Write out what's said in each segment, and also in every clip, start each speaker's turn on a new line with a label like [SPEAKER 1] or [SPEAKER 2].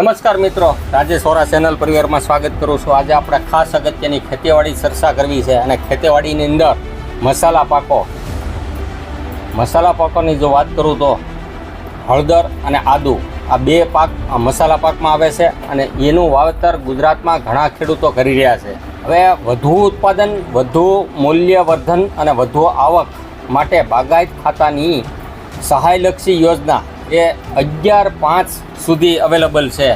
[SPEAKER 1] નમસ્કાર મિત્રો. રાજેશ સોરા ચેનલ પરિવારમાં સ્વાગત કરું છું. આજે આપણે ખાસ અગત્યની ખેતીવાડી ચર્ચા કરવી છે અને ખેતીવાડીની અંદર મસાલા પાકો. મસાલા પાકોની જો વાત કરું તો હળદર અને આદુ. આ બે પાક મસાલા પાકમાં આવે છે અને એનું વાવેતર ગુજરાતમાં ઘણા ખેડૂતો કરી રહ્યા છે. હવે વધુ ઉત્પાદન, વધુ મૂલ્યવર્ધન અને વધુ આવક માટે બાગાયત ખાતાની સહાયલક્ષી યોજના એ અગિયાર પાંચ સુધી અવેલેબલ છે.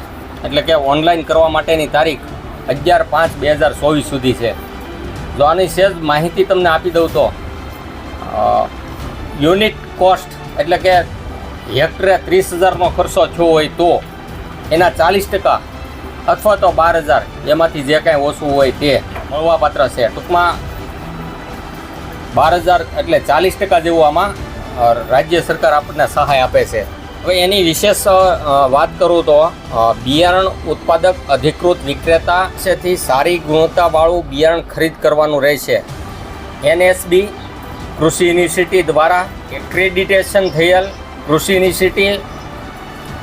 [SPEAKER 1] એટલે કે ઓનલાઈન કરવા માટેની તારીખ અગિયાર પાંચ બે હજાર ચોવીસ સુધી છે. જો આની સેજ માહિતી તમને આપી દઉં તો યુનિટ કોસ્ટ એટલે કે હેક્ટરે ત્રીસ હજારનો ખર્ચો થયો હોય તો એના ચાલીસ ટકા અથવા તો બાર હજાર એમાંથી જે કાંઈ ઓછું હોય તે મળવાપાત્ર છે. ટૂંકમાં બાર હજાર એટલે ચાલીસ ટકા જેવું આમાં રાજ્ય સરકાર આપણને સહાય આપે છે. હવે એની વિશેષ વાત કરું તો બિયારણ ઉત્પાદક અધિકૃત વિક્રેતા પાસેથી સારી ગુણવત્તાવાળું બિયારણ ખરીદ કરવાનું રહેશે. એનએસબી કૃષિ યુનિવર્સિટી દ્વારા એક્રેડિટેશન થયેલ કૃષિ યુનિવર્સિટી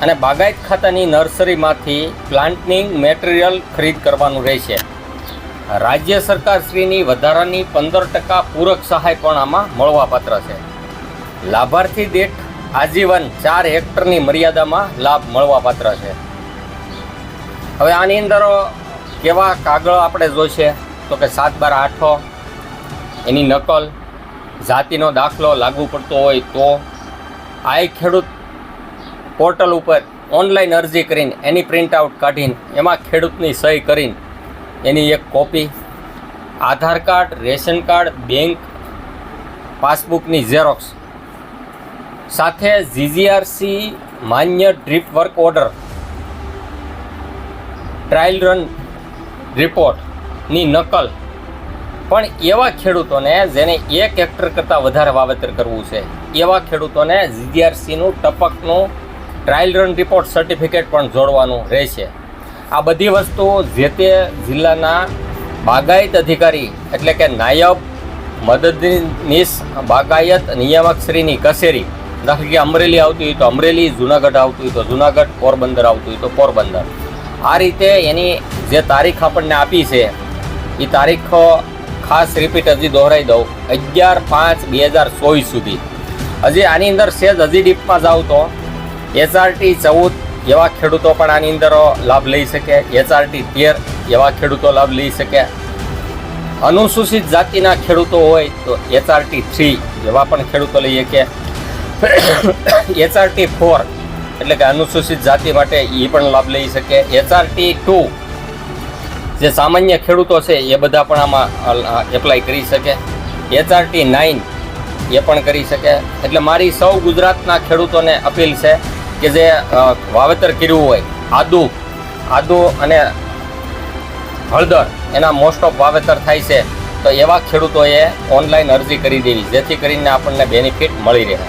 [SPEAKER 1] અને બાગાયત ખાતાની નર્સરીમાંથી પ્લાન્ટનિંગ મેટેરિયલ ખરીદ કરવાનું રહેશે. રાજ્ય સરકારશ્રીની વધારાની પંદર ટકા પૂરક સહાય પણ આમાં મળવાપાત્ર છે. લાભાર્થી દીઠ આજીવન ચાર હેક્ટરની મર્યાદામાં લાભ મળવાપાત્ર છે. હવે આની અંદર કેવા કાગળ આપણે જોઈશે તો કે સાત બાર આઠો, એની નકલ, જાતિનો દાખલો લાગુ પડતો હોય તો આ ખેડૂત પોર્ટલ ઉપર ઓનલાઈન અરજી કરીને એની પ્રિન્ટ આઉટ કાઢીને એમાં ખેડૂતની સહી કરીને એની એક copy, Aadhaar card, ration card, bank, પાસબુકની xerox સાથે જીજીઆરસી માન્ય drip work order. Trial run રિપોર્ટની નકલ. પણ એવા ખેડૂતોને જેને એક હેક્ટર કરતાં વધારે વાવેતર કરવું છે, એવા ખેડૂતોને જીજીઆરસીનું ટપકનું ટ્રાયલ રન રિપોર્ટ સર્ટિફિકેટ પણ જોડવાનું રહેશે. આ બધી વસ્તુ જે તે જિલ્લાના બાગાયત અધિકારી એટલે કે નાયબ મદદનીશ બાગાયત નિયામકશ્રીની કચેરી દાખલા કે અમરેલી આવતી હોય તો અમરેલી, જુનાગઢ આવતું હોય તો જુનાગઢ, પોરબંદર આવતું હોય તો પોરબંદર. આ રીતે એની જે તારીખ આપણને આપી છે, એ તારીખ ખાસ રિપીટ હજી દોહરાઈ દઉં. અગિયાર પાંચ બે હજાર ચોવીસ સુધી. હજી આની અંદર સેજ હજી ડીપમાં જાવ તો એચઆરટી ચૌદ એવા ખેડૂતો પણ આની અંદર લાભ લઈ શકે. એચઆરટી તેર એવા ખેડૂતો લાભ લઈ શકે. અનુસૂચિત જાતિના ખેડૂતો હોય તો એચઆરટી થ્રી એવા પણ ખેડૂતો લઈ શકે. એચઆરટી ફોર એટલે કે અનુસૂચિત જાતિ માટે એ પણ લાભ લઈ શકે. એચઆરટી ટુ જે સામાન્ય ખેડૂતો છે, એ બધા પણ આમાં એપ્લાય કરી શકે. એચઆરટી નાઇન એ પણ કરી શકે. એટલે મારી સૌ ગુજરાતના ખેડૂતોને અપીલ છે કે જે વાવેતર કર્યું હોય, આદુ આદુ અને હળદર, એના મોસ્ટ ઓફ વાવેતર થાય છે, તો એવા ખેડૂતોએ ઓનલાઈન અરજી કરી દેવી, જેથી કરીને આપણને બેનિફિટ મળી રહે.